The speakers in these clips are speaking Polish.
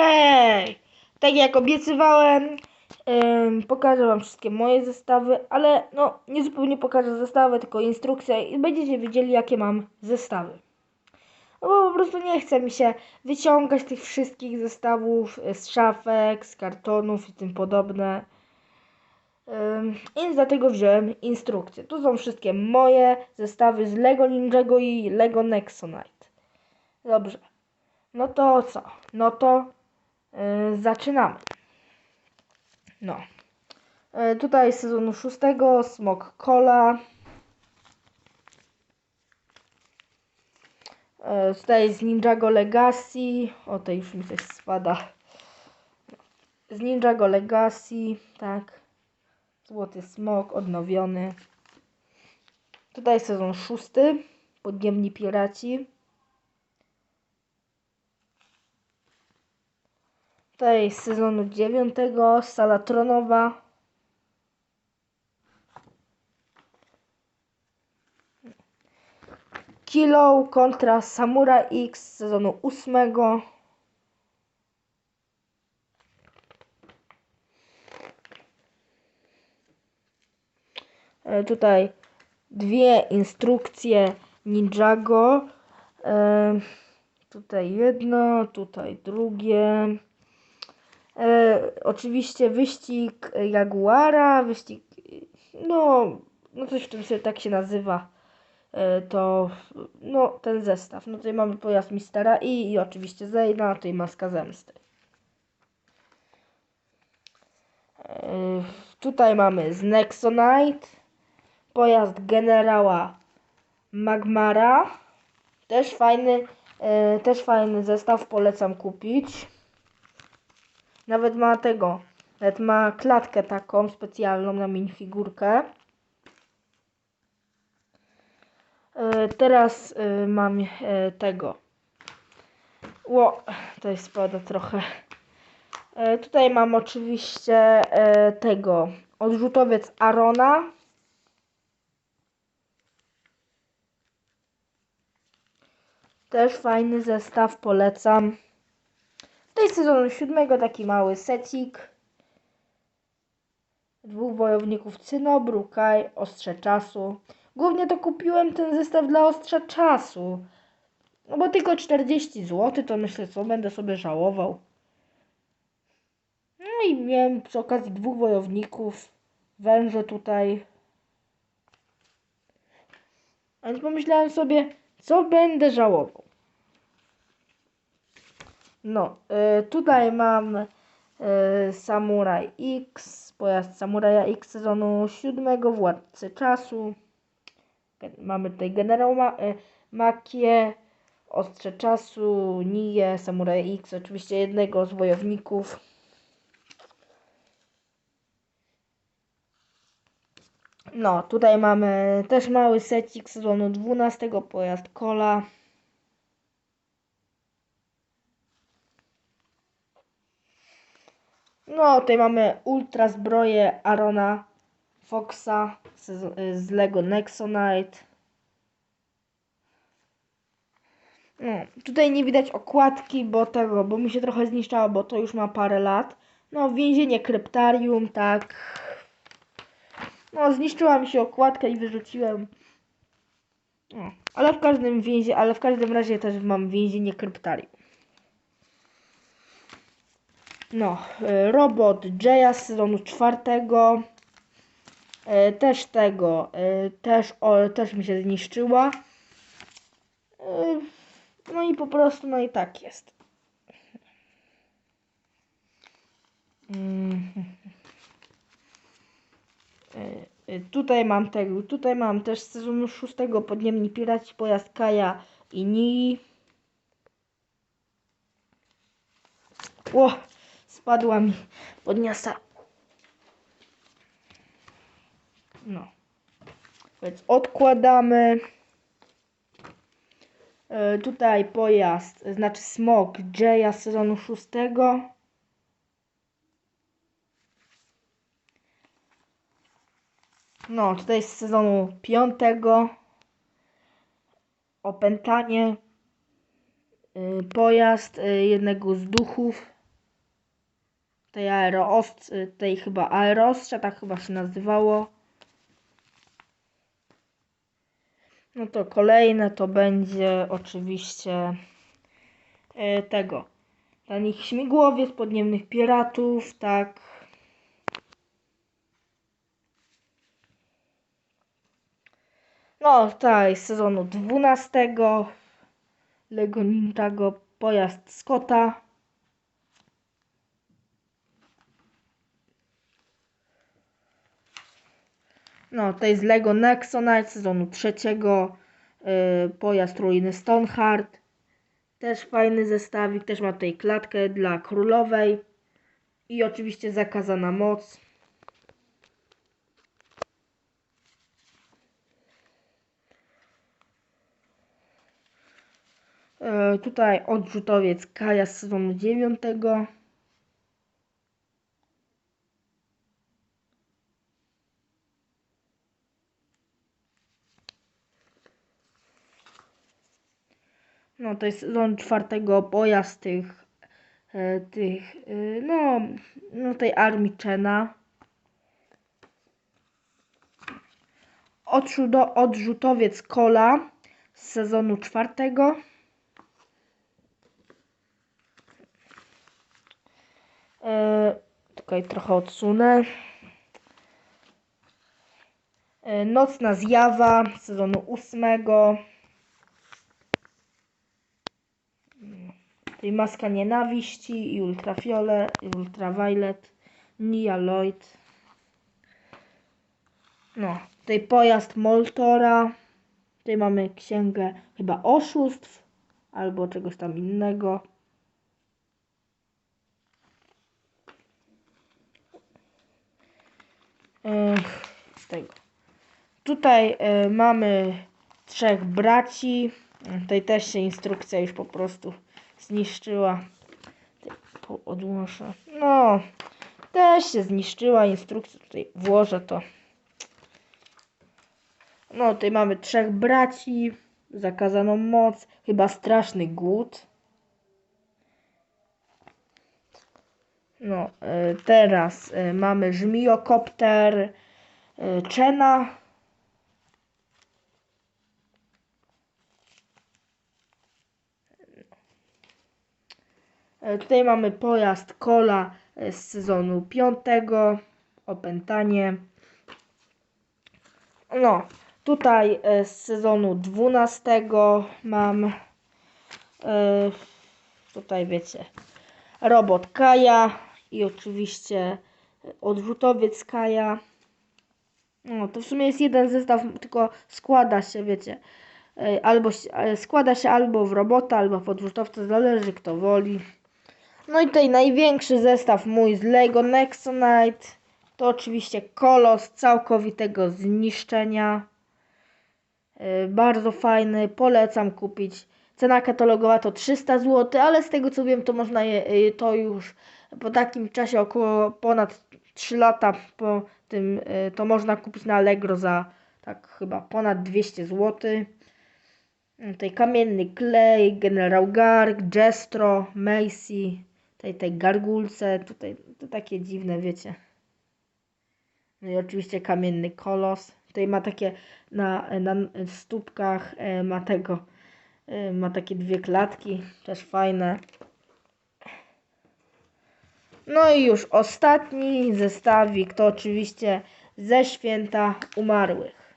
Hej! Tak jak obiecywałem, em, pokażę wam wszystkie moje zestawy, ale no nie zupełnie pokażę zestawy, tylko instrukcję i będziecie wiedzieli jakie mam zestawy. No bo po prostu nie chce mi się wyciągać tych wszystkich zestawów z szafek, z kartonów i tym podobne. Więc dlatego wziąłem instrukcję. Tu są wszystkie moje zestawy z Lego Ninjago i Lego Nexonite. Dobrze. No to co? No to yy, zaczynamy. No. Yy, tutaj z sezonu szóstego Smok Cola. Yy, tutaj z Ninjago Legacy. O, to już mi coś spada. Z Ninjago Legacy, tak. Złoty Smok odnowiony. Tutaj sezon szósty. Podniemni Piraci. Z sezonu dziewiątego Sala Tronowa. Kilo kontra Samurai X sezonu ósmego. E, Tutaj dwie instrukcje Ninjago. E, tutaj jedno, tutaj drugie. E, oczywiście wyścig Jaguara, wyścig, no, no coś w tym się tak się nazywa. E, to, no, ten zestaw. No tutaj mamy pojazd Mistera i, i oczywiście Zayna, tutaj maska zemsty. E, tutaj mamy z Nexonite, pojazd generała Magmara. Też fajny, też fajny zestaw, polecam kupić. Nawet ma tego, nawet ma klatkę taką specjalną na minifigurkę. E, Teraz e, mam e, tego. Ło, jest spada trochę. Tutaj mam oczywiście tego odrzutowiec Arona. Też fajny zestaw, polecam. To jest sezonu siódmego taki mały secik. Dwóch wojowników Cynobru, Kai, Ostrze Czasu. Głównie to kupiłem ten zestaw dla Ostrza Czasu. No bo tylko 40 zł, to myślę, co będę sobie żałował. No i miałem przy okazji dwóch wojowników. Węże tutaj. Więc pomyślałem sobie, co będę żałował. No, y, tutaj mam y, Samurai X, pojazd Samuraja X sezonu 7, Władcy Czasu. Mamy tutaj generał Ma y, Makie, Ostrze Czasu, Nije, Samuraj X, oczywiście jednego z wojowników. No, tutaj mamy też mały secik sezonu 12, pojazd Kola. No, tutaj mamy ultra zbroję Arona Foxa z, z Lego Nexonite. No, tutaj nie widać okładki, bo tego, bo mi się trochę zniszczało, bo to już ma parę lat. No, więzienie kryptarium, tak. No, zniszczyła mi się okładka i wyrzuciłem. No, ale w każdym więzie, ale w każdym razie też mam więzienie kryptarium. No, y, robot Jaya z sezonu czwartego. Y, Też tego, y, też, o, też mi się zniszczyła. No i po prostu, no i tak jest. Mm. Tutaj mam tego, tutaj mam też z sezonu szóstego podniemni piraci pojazd Kaja i Nii. Ło, spadła mi, podniosła. No. Więc odkładamy. E, tutaj pojazd, znaczy smok Jaya z sezonu szóstego. No, tutaj z sezonu piątego. Opętanie. Y, Pojazd y, jednego z duchów tej aeroos, tej chyba aerostrze, tak chyba się nazywało. No to kolejne to będzie oczywiście e, tego. Dla nich śmigłowiec podniemnych piratów, tak. No, tutaj z sezonu 12 Lego Ninjago pojazd Scotta. No, to jest Lego Nexonite sezonu trzeciego. Yy, pojazd ruiny Stoneheart. Też fajny zestawik. Też ma tutaj klatkę dla królowej. I oczywiście zakazana moc. Yy, tutaj odrzutowiec Kaja z sezonu dziewiątego. No to jest sezon czwartego pojazd tych, e, tych e, no, no tej armii Chena. Odrzuto, odrzutowiec Kola z sezonu czwartego. E, tutaj trochę odsunę. E, Nocna zjawa z sezonu ósmego. Tutaj maska nienawiści i ultrafiolet, i ultraviolet, Nia Lloyd. No, tutaj pojazd Moltora. Tutaj mamy księgę chyba oszustw albo czegoś tam innego. Z tego. Tutaj e, mamy trzech braci. Tutaj też się instrukcja już po prostu zniszczyła. Odłożę. No, też się zniszczyła instrukcja. Tutaj włożę to. No, tutaj mamy trzech braci, zakazaną moc, chyba straszny głód. No, e, teraz e, mamy żmijokopter e, Tutaj mamy pojazd Kola e, z sezonu 5, opętanie. No, tutaj e, z sezonu 12 mam e, tutaj wiecie robot Kaja i oczywiście odrzutowiec Kaja. No, to w sumie jest jeden zestaw, tylko składa się, wiecie, e, albo e, składa się albo w robota, albo w odrzutowca, zależy kto woli. No i tutaj największy zestaw mój z Lego Nexonite to oczywiście kolos całkowitego zniszczenia. Yy, Bardzo fajny, polecam kupić. Cena katalogowa to 300 zł, ale z tego co wiem to można je, yy, to już po takim czasie około ponad 3 lata po tym yy, to można kupić na Allegro za tak chyba ponad 200 zł. Tutaj kamienny klej, Generał Garg, Jestro, Macy, tutaj te gargulce, tutaj to takie dziwne, wiecie. No i oczywiście kamienny kolos. Tutaj ma takie na, na stópkach e, ma tego e, ma takie dwie klatki, też fajne. No i już ostatni zestawik to oczywiście ze święta umarłych.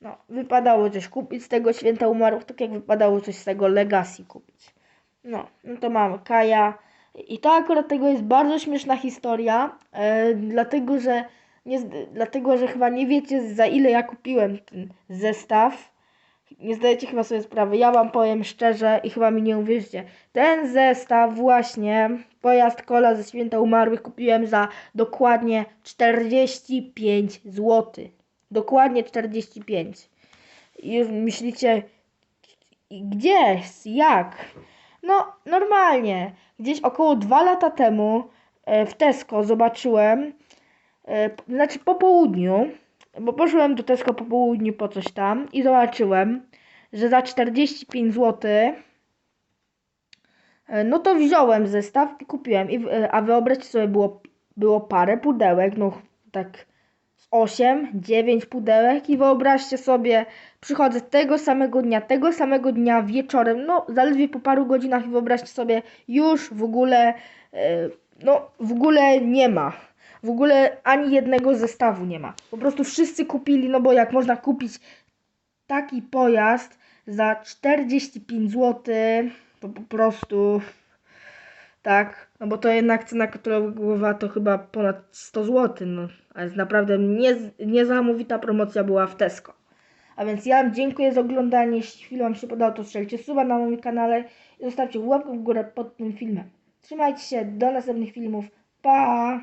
No, wypadało coś kupić z tego święta umarłych, tak jak wypadało coś z tego Legacy kupić. No, no to mamy Kaja. I to akurat tego jest bardzo śmieszna historia, e, dlatego że nie, dlatego, że chyba nie wiecie za ile ja kupiłem ten zestaw. Nie zdajecie chyba sobie sprawy. Ja wam powiem szczerze i chyba mi nie uwierzycie. Ten zestaw właśnie, pojazd kola ze święta umarłych kupiłem za dokładnie 45 zł. Dokładnie 45. I myślicie, gdzie? Jak? No, normalnie. Gdzieś około dwa lata temu e, w Tesco zobaczyłem, e, znaczy po południu, bo poszłem do Tesco po południu po coś tam i zobaczyłem, że za 45 zł E, No to wziąłem zestaw i kupiłem. I, a wyobraźcie sobie, było, było parę pudełek, no tak z 8, 9 pudełek i wyobraźcie sobie, przychodzę tego samego dnia, tego samego dnia wieczorem, no zaledwie po paru godzinach i wyobraźcie sobie, już w ogóle, e, no w ogóle nie ma. W ogóle ani jednego zestawu nie ma. Po prostu wszyscy kupili, no bo jak można kupić taki pojazd za 45 zł, to po prostu tak, no bo to jednak cena katalogowa to chyba ponad 100 zł, no, a jest naprawdę nie, niesamowita promocja była w Tesco. A więc ja wam dziękuję za oglądanie, jeśli film wam się podobał, to strzelcie suba na moim kanale i zostawcie łapkę w górę pod tym filmem. Trzymajcie się, do następnych filmów, pa!